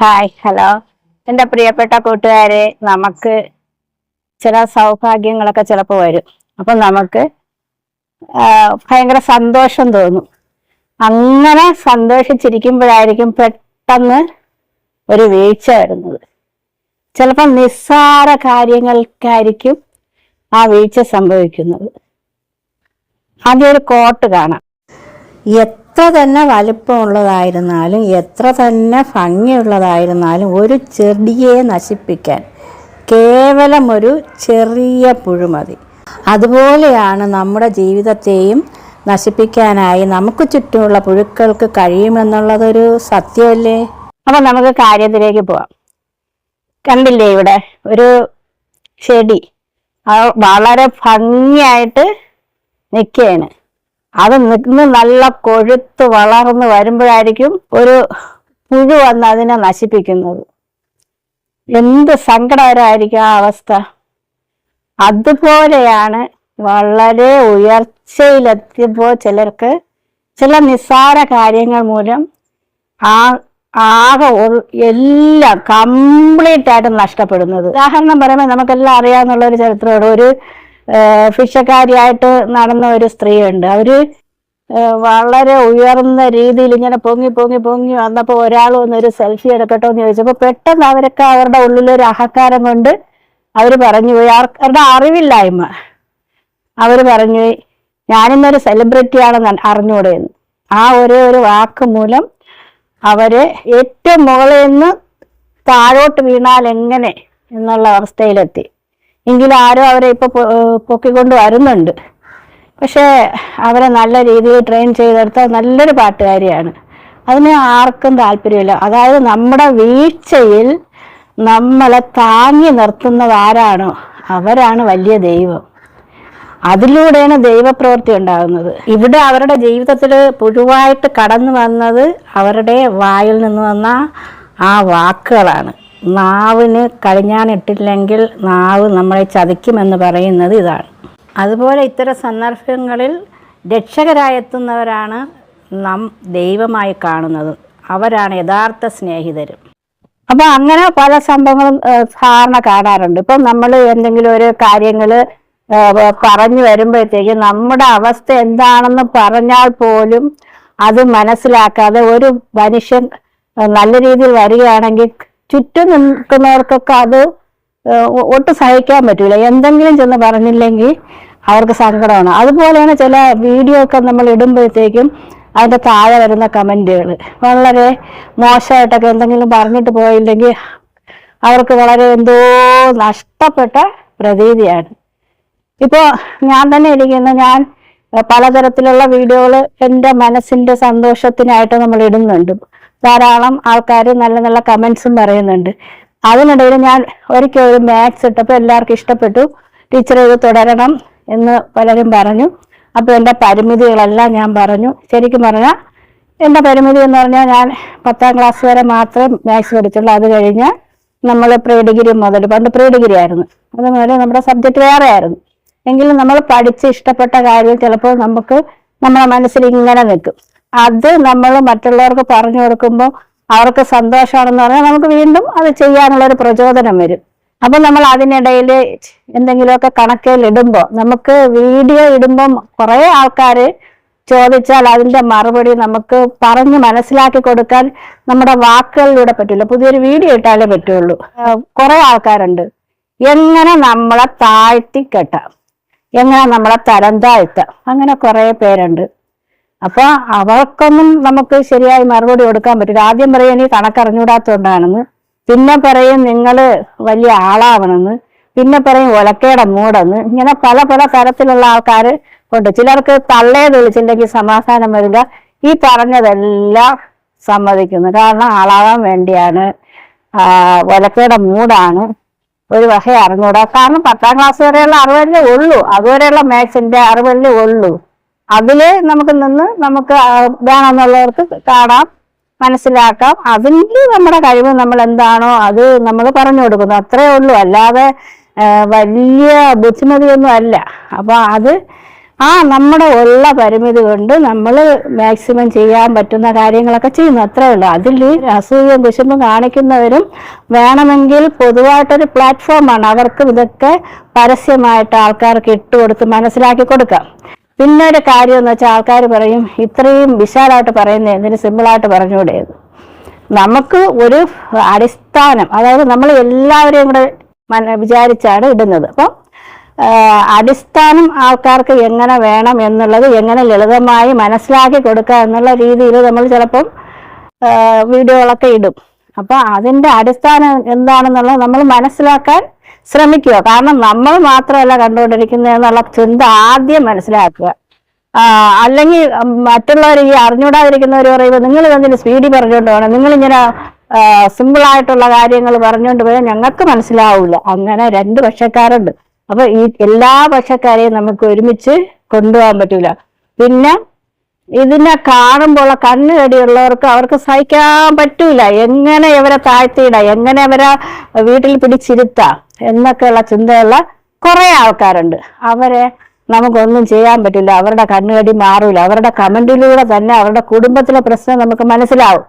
Hi hello എന്റെ പ്രിയപ്പെട്ട കൂട്ടുകാരെ നമുക്ക് ചില സൗഭാഗ്യങ്ങളൊക്കെ ചിലപ്പോൾ വരും. അപ്പം നമുക്ക് ഭയങ്കര സന്തോഷം തോന്നും. അങ്ങനെ സന്തോഷിച്ചിരിക്കുമ്പോഴായിരിക്കും പെട്ടെന്ന് ഒരു വീഴ്ച വരുന്നത്. ചിലപ്പോൾ നിസ്സാര കാര്യങ്ങൾക്കായിരിക്കും ആ വീഴ്ച സംഭവിക്കുന്നത്. ആദ്യം ഒരു കോട്ട് കാണാം. എത്ര തന്നെ വലിപ്പമുള്ളതായിരുന്നാലും എത്ര തന്നെ ഭംഗിയുള്ളതായിരുന്നാലും ഒരു ചെടിയെ നശിപ്പിക്കാൻ കേവലം ഒരു ചെറിയ പുഴു മതി. അതുപോലെയാണ് നമ്മുടെ ജീവിതത്തെയും നശിപ്പിക്കാനായി നമുക്ക് ചുറ്റുമുള്ള പുഴുക്കൾക്ക് കഴിയുമെന്നുള്ളതൊരു സത്യമല്ലേ? അപ്പൊ നമുക്ക് കാര്യത്തിലേക്ക് പോവാം. കണ്ടില്ലേ ഇവിടെ ഒരു ചെടി. വളരെ ഭംഗിയായിട്ട് നിൽക്കുകയാണ്. അത് നിന്ന് നല്ല കൊഴുത്ത് വളർന്ന് വരുമ്പോഴായിരിക്കും ഒരു പുഴു വന്ന് അതിനെ നശിപ്പിക്കുന്നത്. എന്ത് സങ്കടകരമായിരിക്കും ആ അവസ്ഥ. അതുപോലെയാണ് വളരെ ഉയർച്ചയിലെത്തിയപ്പോൾ ചിലർക്ക് ചില നിസ്സാര കാര്യങ്ങൾ മൂലം ആ ആകെ എല്ലാം കംപ്ലീറ്റ് ആയിട്ട് നഷ്ടപ്പെടുന്നത്. ഉദാഹരണം പറയുമ്പോൾ നമുക്കെല്ലാം അറിയാവുന്ന ഒരു ചരിത്രമുണ്ട്. ഒരു ഏഹ്, ഫിഷക്കാരിയായിട്ട് നടന്ന ഒരു സ്ത്രീയുണ്ട്. അവർ വളരെ ഉയർന്ന രീതിയിൽ ഇങ്ങനെ പൊങ്ങി പൊങ്ങി പൊങ്ങി വന്നപ്പോൾ ഒരാൾ വന്ന് ഒരു സെൽഫി എടുക്കട്ടോ എന്ന് ചോദിച്ചപ്പോൾ പെട്ടെന്ന് അവരൊക്കെ അവരുടെ ഉള്ളിലൊരു അഹങ്കാരം കൊണ്ട് അവർ പറഞ്ഞു പോയി. അവരുടെ അറിവില്ലായ്മ. അവർ പറഞ്ഞു ഞാനിന്നൊരു സെലിബ്രിറ്റി ആണെന്ന് അറിഞ്ഞൂടെ എന്ന് ആ ഒരേ ഒരു വാക്ക് മൂലം അവരെ ഏറ്റവും മുകളിൽ നിന്ന് താഴോട്ട് വീണാൽ എങ്ങനെ എന്നുള്ള അവസ്ഥയിലെത്തി. എങ്കിലും ആരോ അവരെ ഇപ്പൊ പൊക്കിക്കൊണ്ട് വരുന്നുണ്ട്. പക്ഷേ അവരെ നല്ല രീതിയിൽ ട്രെയിൻ ചെയ്തെടുത്ത നല്ലൊരു പാട്ടുകാരിയാണ്. അതിന് ആർക്കും താല്പര്യമില്ല. അതായത് നമ്മുടെ വീഴ്ചയിൽ നമ്മളെ താങ്ങി നിർത്തുന്നത് ആരാണോ അവരാണ് വലിയ ദൈവം. അതിലൂടെയാണ് ദൈവപ്രവൃത്തി ഉണ്ടാകുന്നത്. ഇവിടെ അവരുടെ ജീവിതത്തിൽ പുഴുവായിട്ട് കടന്നു വന്നത് അവരുടെ വായിൽ നിന്ന് വന്ന ആ വാക്കുകളാണ്. നാവിന് കഴിഞ്ഞാനിട്ടില്ലെങ്കിൽ നാവ് നമ്മളെ ചതിക്കുമെന്ന് പറയുന്നത് ഇതാണ്. അതുപോലെ ഇത്തരം സന്ദർഭങ്ങളിൽ രക്ഷകരായെത്തുന്നവരാണ് നാം ദൈവമായി കാണുന്നത്. അവരാണ് യഥാർത്ഥ സ്നേഹിതരും. അപ്പോൾ അങ്ങനെ പല സംഭവങ്ങളും സാധാരണ കാണാറുണ്ട്. ഇപ്പം നമ്മൾ എന്തെങ്കിലും ഒരു കാര്യങ്ങൾ പറഞ്ഞു വരുമ്പോഴത്തേക്ക് നമ്മുടെ അവസ്ഥ എന്താണെന്ന് പറഞ്ഞാൽ പോലും അത് മനസ്സിലാക്കാതെ ഒരു മനുഷ്യൻ നല്ല രീതിയിൽ വരികയാണെങ്കിൽ ചുറ്റും നിൽക്കുന്നവർക്കൊക്കെ അത് ഒട്ടും സഹിക്കാൻ പറ്റൂല. എന്തെങ്കിലും ചെന്ന് പറഞ്ഞില്ലെങ്കിൽ അവർക്ക് സങ്കടമാണ്. അതുപോലെയാണ് ചില വീഡിയോ ഒക്കെ നമ്മൾ ഇടുമ്പോഴത്തേക്കും അതിന്റെ താഴെ വരുന്ന കമന്റുകൾ വളരെ മോശമായിട്ടൊക്കെ എന്തെങ്കിലും പറഞ്ഞിട്ട് പോയില്ലെങ്കിൽ അവർക്ക് വളരെ എന്തോ നഷ്ടപ്പെട്ട പ്രതീതിയാണ്. ഇപ്പോൾ ഞാൻ തന്നെ ഇരിക്കുന്ന ഞാൻ പലതരത്തിലുള്ള വീഡിയോകൾ എന്റെ മനസ്സിന്റെ സന്തോഷത്തിനായിട്ട് നമ്മൾ ഇടുന്നുണ്ട്. ധാരാളം ആൾക്കാർ നല്ല നല്ല കമൻസും പറയുന്നുണ്ട്. അതിനിടയിൽ ഞാൻ ഒരിക്കൽ ഒരു മാത്സ് ഇട്ടപ്പോൾ എല്ലാവർക്കും ഇഷ്ടപ്പെട്ടു. ടീച്ചർ ഇത് തുടരണം എന്ന് പലരും പറഞ്ഞു. അപ്പോൾ എന്റെ പരിമിതികളെല്ലാം ഞാൻ പറഞ്ഞു. ശരിക്കും പറഞ്ഞാൽ എന്റെ പരിമിതി എന്ന് പറഞ്ഞാൽ ഞാൻ പത്താം ക്ലാസ് വരെ മാത്രമേ മാത്സ് പഠിച്ചുള്ളൂ. അത് കഴിഞ്ഞ് നമ്മൾ പ്രീ ഡിഗ്രി മുതൽ പണ്ട് പ്രീ ഡിഗ്രി ആയിരുന്നു അതുപോലെ നമ്മുടെ സബ്ജക്റ്റ് വേറെ ആയിരുന്നു. എങ്കിലും നമ്മൾ പഠിച്ച് ഇഷ്ടപ്പെട്ട കാര്യം ചിലപ്പോൾ നമുക്ക് നമ്മുടെ മനസ്സിൽ ഇങ്ങനെ നിൽക്കും. അത് നമ്മൾ മറ്റുള്ളവർക്ക് പറഞ്ഞു കൊടുക്കുമ്പോൾ അവർക്ക് സന്തോഷമാണെന്ന് പറഞ്ഞാൽ നമുക്ക് വീണ്ടും അത് ചെയ്യാനുള്ള ഒരു പ്രചോദനം വരും. അപ്പൊ നമ്മൾ അതിനിടയിൽ എന്തെങ്കിലുമൊക്കെ കണക്കിൽ ഇടുമ്പോൾ നമുക്ക് വീഡിയോ ഇടുമ്പം കുറെ ആൾക്കാര് ചോദിച്ചാൽ അതിന്റെ മറുപടി നമുക്ക് പറഞ്ഞ് മനസ്സിലാക്കി കൊടുക്കാൻ നമ്മുടെ വാക്കുകളിലൂടെ പറ്റില്ല പുതിയൊരു വീഡിയോ ഇട്ടാലേ പറ്റുള്ളൂ. കുറെ ആൾക്കാരുണ്ട്. എങ്ങനെ നമ്മളെ താഴ്ത്തി കെട്ടാം എങ്ങനെ നമ്മളെ തരം താഴ്ത്താം? അങ്ങനെ കുറെ പേരുണ്ട്. അപ്പൊ അവർക്കൊന്നും നമുക്ക് ശരിയായി മറുപടി കൊടുക്കാൻ പറ്റില്ല. ആദ്യം പറയും നീ കണക്കറിഞ്ഞൂടാത്തോണ്ടാണെന്ന് പിന്നെ പറയും നിങ്ങൾ വലിയ ആളാവണമെന്ന്. പിന്നെ പറയും ഒലക്കയുടെ മൂടെന്ന്. ഇങ്ങനെ പല പല തരത്തിലുള്ള ആൾക്കാർ ഉണ്ട്. ചിലർക്ക് തള്ളേ വിളിച്ചില്ലെങ്കിൽ സമാധാനം വരില്ല. ഈ പറഞ്ഞതെല്ലാം സമ്മതിക്കുന്നു. കാരണം ആളാവാൻ വേണ്ടിയാണ്. ഒലക്കയുടെ മൂടാണ്. ഒരു വക അറിഞ്ഞൂടാ കാരണം പത്താം ക്ലാസ് വരെയുള്ള അറിവല്ലേ ഉള്ളൂ. അതുവരെയുള്ള മാത്സിന്റെ അറിവല്ലേ ഉള്ളൂ. അതിൽ നമുക്ക് നിന്ന് നമുക്ക് വേണമെന്നുള്ളവർക്ക് കാണാം മനസ്സിലാക്കാം. അതിന് നമ്മുടെ കഴിവ് നമ്മൾ എന്താണോ അത് നമ്മൾ പറഞ്ഞു കൊടുക്കുന്നു. അത്രേ ഉള്ളൂ. അല്ലാതെ വലിയ ബുദ്ധിമതിയൊന്നും അല്ല. അപ്പൊ അത് ആ നമ്മുടെ ഉള്ള പരിമിതി കൊണ്ട് നമ്മൾ മാക്സിമം ചെയ്യാൻ പറ്റുന്ന കാര്യങ്ങളൊക്കെ ചെയ്യുന്നു. അത്രേ ഉള്ളൂ. അതിൽ അസൂയം കുശുമ്പും കാണിക്കുന്നവരും വേണമെങ്കിൽ പൊതുവായിട്ടൊരു പ്ലാറ്റ്ഫോമാണ്. അവർക്കും ഇതൊക്കെ പരസ്യമായിട്ട് ആൾക്കാർക്ക് ഇട്ടുകൊടുത്ത് മനസ്സിലാക്കി കൊടുക്കാം. പിന്നെ ഒരു കാര്യം എന്ന് വെച്ചാൽ ആൾക്കാർ പറയും ഇത്രയും വിശാലമായിട്ട് പറയുന്നത് എന്തിന് സിമ്പിളായിട്ട് പറഞ്ഞുകൂടെ നമുക്ക് ഒരു അടിസ്ഥാനം അതായത് നമ്മൾ എല്ലാവരെയും കൂടെ വിചാരിച്ചാണ് ഇടുന്നത്. അപ്പം അടിസ്ഥാനം ആൾക്കാർക്ക് എങ്ങനെ വേണം എന്നുള്ളത് എങ്ങനെ ലളിതമായി മനസ്സിലാക്കി കൊടുക്കുക എന്നുള്ള രീതിയിൽ നമ്മൾ ചിലപ്പം വീഡിയോകളൊക്കെ ഇടും. അപ്പൊ അതിന്റെ അടിസ്ഥാനം എന്താണെന്നുള്ളത് നമ്മൾ മനസ്സിലാക്കാൻ ശ്രമിക്കുക. കാരണം നമ്മൾ മാത്രമല്ല കണ്ടുകൊണ്ടിരിക്കുന്നത് എന്നുള്ള ചിന്ത ആദ്യം മനസ്സിലാക്കുക. അല്ലെങ്കിൽ മറ്റുള്ളവർ ഈ അറിഞ്ഞൂടാതിരിക്കുന്നവർ പറയുമ്പോൾ നിങ്ങൾ ഇതെന്തിനു സ്പീഡിൽ പറഞ്ഞുകൊണ്ട് പോകണം? നിങ്ങളിങ്ങനെ സിമ്പിൾ ആയിട്ടുള്ള കാര്യങ്ങൾ പറഞ്ഞുകൊണ്ട് പോയാൽ ഞങ്ങൾക്ക് മനസ്സിലാവില്ല അങ്ങനെ രണ്ട് പക്ഷക്കാരുണ്ട്. അപ്പൊ ഈ എല്ലാ പക്ഷക്കാരെയും നമുക്ക് ഒരുമിച്ച് കൊണ്ടുപോകാൻ പറ്റൂല. പിന്നെ ഇതിനെ കാണുമ്പോൾ കണ്ണുകടിയുള്ളവർക്ക് അവർക്ക് സഹിക്കാൻ പറ്റൂല. എങ്ങനെ ഇവരെ താഴ്ത്തിയിട? എങ്ങനെ ഇവരെ വീട്ടിൽ പിടിച്ചിരുത്താം? എന്നൊക്കെയുള്ള ചിന്തയുള്ള കുറെ ആൾക്കാരുണ്ട്. അവരെ നമുക്കൊന്നും ചെയ്യാൻ പറ്റില്ല. അവരുടെ കണ്ണുകടി മാറൂല. അവരുടെ കമന്റിലൂടെ തന്നെ അവരുടെ കുടുംബത്തിലെ പ്രശ്നം നമുക്ക് മനസ്സിലാവും.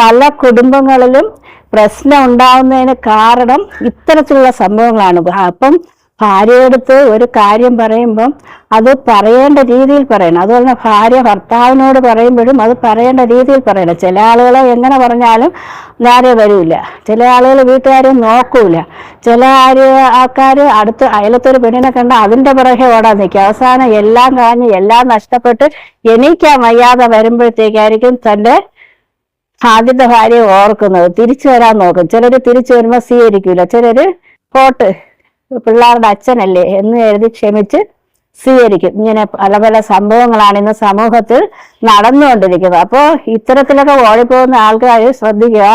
പല കുടുംബങ്ങളിലും പ്രശ്നം ഉണ്ടാവുന്നതിന് കാരണം ഇത്തരത്തിലുള്ള സംഭവങ്ങളാണ്. അപ്പം ഭാര്യയെടുത്ത് ഒരു കാര്യം പറയുമ്പം അത് പറയേണ്ട രീതിയിൽ പറയണം. അതുപോലെ തന്നെ ഭാര്യ ഭർത്താവിനോട് പറയുമ്പോഴും അത് പറയേണ്ട രീതിയിൽ പറയണം. ചില ആളുകളെ എങ്ങനെ പറഞ്ഞാലും നേരെ വരില്ല ചില ആളുകൾ വീട്ടുകാരെ നോക്കൂല. ചില ആൾക്കാർ അടുത്ത് അയലത്തൊരു പെണ്ണിനെ കണ്ട അതിന്റെ പുറകെ ഓടാൻ നിൽക്കും അവസാനം എല്ലാം കാഞ്ഞ് എല്ലാം നഷ്ടപ്പെട്ട് എണീക്കാൻ വയ്യാതെ വരുമ്പോഴത്തേക്കായിരിക്കും തന്റെ ആദ്യത്തെ ഭാര്യയെ ഓർക്കുന്നത്. തിരിച്ചു വരാൻ നോക്കും. ചിലർ തിരിച്ചു വരുമ്പോൾ സ്വീകരിക്കൂല. ചിലർ പോട്ട് പിള്ളേരുടെ അച്ഛനല്ലേ എന്ന് കരുതി ക്ഷമിച്ച് സ്വീകരിക്കും. ഇങ്ങനെ പല പല സംഭവങ്ങളാണ് ഇന്ന് സമൂഹത്തിൽ നടന്നുകൊണ്ടിരിക്കുന്നത്. അപ്പോൾ ഇത്തരത്തിലൊക്കെ ഓടിപ്പോകുന്ന ആൾക്കാർ ശ്രദ്ധിക്കുക.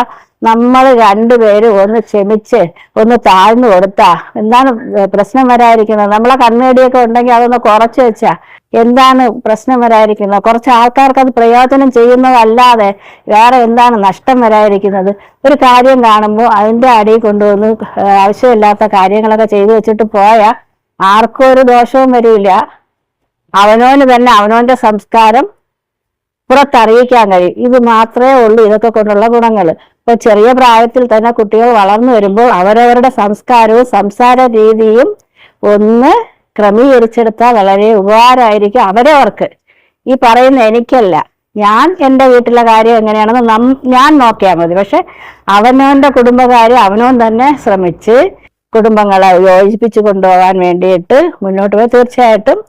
നമ്മൾ രണ്ടുപേരും ഒന്ന് ക്ഷമിച്ച് ഒന്ന് താഴ്ന്നു കൊടുത്താ. എന്താണ് പ്രശ്നം വരാതിരിക്കുന്നത്? നമ്മളെ കണ്ണേടിയൊക്കെ ഉണ്ടെങ്കിൽ അതൊന്ന് കുറച്ച് വെച്ചാ. എന്താണ് പ്രശ്നം വരാതിരിക്കുന്നത്? കുറച്ച് ആൾക്കാർക്ക് അത് പ്രയോജനം ചെയ്യുന്നതല്ലാതെ വേറെ എന്താണ് നഷ്ടം വരാതിരിക്കുന്നത്? ഒരു കാര്യം കാണുമ്പോൾ അതിന്റെ അടിയിൽ കൊണ്ടുവന്ന് ആവശ്യമില്ലാത്ത കാര്യങ്ങളൊക്കെ ചെയ്തു വെച്ചിട്ട് പോയാൽ ആർക്കും ഒരു ദോഷവും വരില്ല. അവനോന് തന്നെ അവനോന്റെ സംസ്കാരം പുറത്തറിയിക്കാൻ കഴിയും. ഇത് മാത്രമേ ഉള്ളൂ ഇതൊക്കെ കൊണ്ടുള്ള ഗുണങ്ങൾ ഇപ്പൊ ചെറിയ പ്രായത്തിൽ തന്നെ കുട്ടികൾ വളർന്നു വരുമ്പോൾ അവരവരുടെ സംസ്കാരവും സംസാര രീതിയും ഒന്ന് ക്രമീകരിച്ചെടുത്താൽ വളരെ ഉപകാരമായിരിക്കും അവരവർക്ക് ഈ പറയുന്ന എനിക്കല്ല. ഞാൻ എന്റെ വീട്ടിലെ കാര്യം എങ്ങനെയാണെന്ന് നം ഞാൻ നോക്കിയാൽ മതി. പക്ഷെ അവനവന്റെ കുടുംബകാര്യം അവനവൻ തന്നെ ശ്രമിച്ച് കുടുംബങ്ങളെ യോജിപ്പിച്ച് കൊണ്ടുപോകാൻ വേണ്ടിയിട്ട് മുന്നോട്ട് പോയി. തീർച്ചയായിട്ടും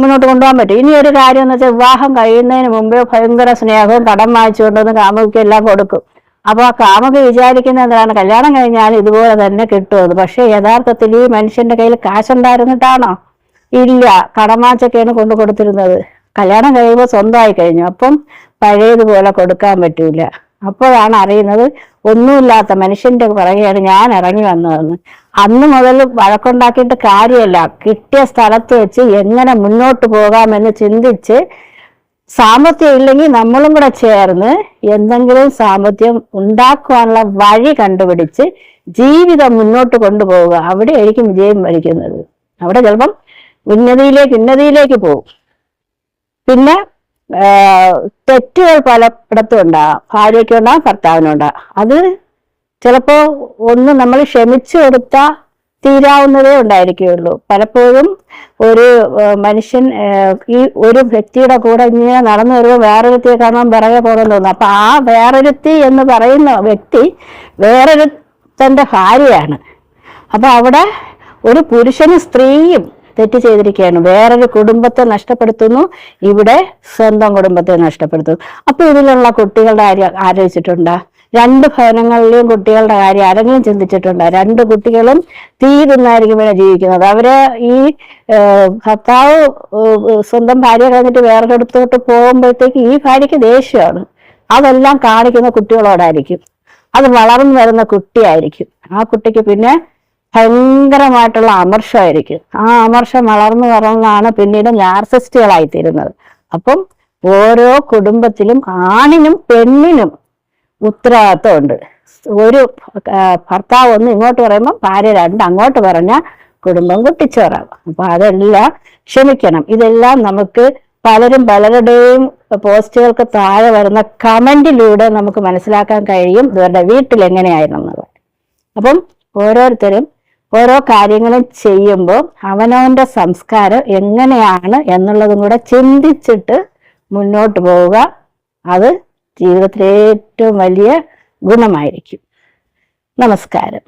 മുന്നോട്ട് കൊണ്ടുപോകാൻ പറ്റും. ഇനി ഒരു കാര്യം എന്ന് വെച്ചാൽ വിവാഹം കഴിയുന്നതിന് മുമ്പേ ഭയങ്കര സ്നേഹവും കടം വാങ്ങിച്ചുകൊണ്ടുവന്ന് കൊണ്ടുവന്ന് എല്ലാം കൊടുക്കും. അപ്പൊ ആ കാമുക വിചാരിക്കുന്ന എന്താണ് കല്യാണം കഴിഞ്ഞാൽ ഇതുപോലെ തന്നെ കിട്ടുമെന്ന്. പക്ഷേ യഥാർത്ഥത്തിൽ ഈ മനുഷ്യന്റെ കയ്യിൽ കാശുണ്ടായിരുന്നിട്ടാണോ? ഇല്ല. കടമാച്ചൊക്കെയാണ് കൊണ്ടു കൊടുത്തിരുന്നത്. കല്യാണം കഴിയുമ്പോൾ സ്വന്തമായി കഴിഞ്ഞു. അപ്പം പഴയതുപോലെ കൊടുക്കാൻ പറ്റൂല. അപ്പോഴാണ് അറിയുന്നത് ഒന്നുമില്ലാത്ത മനുഷ്യന്റെ പുറകെയാണ് ഞാൻ ഇറങ്ങി വന്നതെന്ന്. അന്ന് മുതൽ വഴക്കുണ്ടാക്കിയിട്ട് കാര്യമല്ല. കിട്ടിയ സ്ഥലത്ത് വെച്ച് എങ്ങനെ മുന്നോട്ട് പോകാമെന്ന് ചിന്തിച്ച് സാമ്പത്തികം ഇല്ലെങ്കിൽ നമ്മളും കൂടെ ചേർന്ന് എന്തെങ്കിലും സാമ്പത്തികം ഉണ്ടാക്കുവാനുള്ള വഴി കണ്ടുപിടിച്ച് ജീവിതം മുന്നോട്ട് കൊണ്ടുപോവുക. അവിടെ ആയിരിക്കും വിജയം വരിക്കുന്നത്. അവിടെ ചിലപ്പം ഉന്നതിയിലേക്ക് ഉന്നതിയിലേക്ക് പോകും. പിന്നെ തെറ്റുകൾ പലയിടത്തും ഉണ്ടാകാം. ഭാര്യയ്ക്കുണ്ടാകാം ഭർത്താവിനുണ്ടാകാം അത് ചിലപ്പോ ഒന്ന് നമ്മൾ ക്ഷമിച്ചു കൊടുത്താൽ തീരാവുന്നതേ ഉണ്ടായിരിക്കുകയുള്ളൂ. പലപ്പോഴും ഒരു മനുഷ്യൻ ഈ ഒരു വ്യക്തിയുടെ കൂടെ ഇങ്ങനെ നടന്നു വരുമ്പോൾ വേറൊരുത്തിയെ കാണാൻ പിറകെ പോകാൻ അപ്പൊ ആ വേറൊരുത്തി എന്ന് പറയുന്ന വ്യക്തി വേറൊരു തന്റെ ഭാര്യയാണ്. അപ്പൊ അവിടെ ഒരു പുരുഷനും സ്ത്രീയും തെറ്റ് ചെയ്തിരിക്കുകയാണ്. വേറൊരു കുടുംബത്തെ നഷ്ടപ്പെടുത്തുന്നു. ഇവിടെ സ്വന്തം കുടുംബത്തെ നഷ്ടപ്പെടുത്തുന്നു. അപ്പൊ ഇതിലുള്ള കുട്ടികളുടെ ആര് ആലോചിച്ചിട്ടുണ്ടോ? രണ്ട് ഭവനങ്ങളിലെയും കുട്ടികളുടെ കാര്യം ആരെങ്കിലും ചിന്തിച്ചിട്ടുണ്ടോ? രണ്ട് കുട്ടികളും തീ തിന്നായിരിക്കും ഇവിടെ ജീവിക്കുന്നത്. അവർ ഈ ഭർത്താവ് സ്വന്തം ഭാര്യ കഴിഞ്ഞിട്ട് വേറൊരിടത്തോട്ട് പോകുമ്പോഴത്തേക്ക് ഈ ഭാര്യയ്ക്ക് ദേഷ്യമാണ്. അതെല്ലാം കാണിക്കുന്ന കുട്ടികളോടായിരിക്കും. അത് വളർന്നു വരുന്ന കുട്ടിയായിരിക്കും. ആ കുട്ടിക്ക് പിന്നെ ഭയങ്കരമായിട്ടുള്ള അമർഷമായിരിക്കും. ആ അമർഷം വളർന്നു വളർന്നാണ് പിന്നീട് നാർസിസ്റ്റുകളായി തീരുന്നത് അപ്പം ഓരോ കുടുംബത്തിലും ആണിനും പെണ്ണിനും ഉത്തരവാദിത്വമുണ്ട്. ഒരു ഭർത്താവ് ഒന്ന് ഇങ്ങോട്ട് പറയുമ്പോൾ ഭാര്യ രണ്ട് അങ്ങോട്ട് പറഞ്ഞ കുടുംബം കുട്ടിച്ചോറാകും അപ്പൊ അതെല്ലാം ക്ഷമിക്കണം. ഇതെല്ലാം നമുക്ക് പലരും പലരുടെയും പോസ്റ്റുകൾക്ക് താഴെ വരുന്ന കമന്റിലൂടെ നമുക്ക് മനസ്സിലാക്കാൻ കഴിയും ഇവരുടെ വീട്ടിൽ എങ്ങനെയായിരുന്നു എന്നുള്ളത് അപ്പം ഓരോരുത്തരും ഓരോ കാര്യങ്ങളും ചെയ്യുമ്പോൾ അവനവന്റെ സംസ്കാരം എങ്ങനെയാണ് എന്നുള്ളതും കൂടെ ചിന്തിച്ചിട്ട് മുന്നോട്ട് പോവുക. അത് ജീവിതത്തിലെ ഏറ്റവും വലിയ ഗുണമായിരിക്കും. നമസ്കാരം.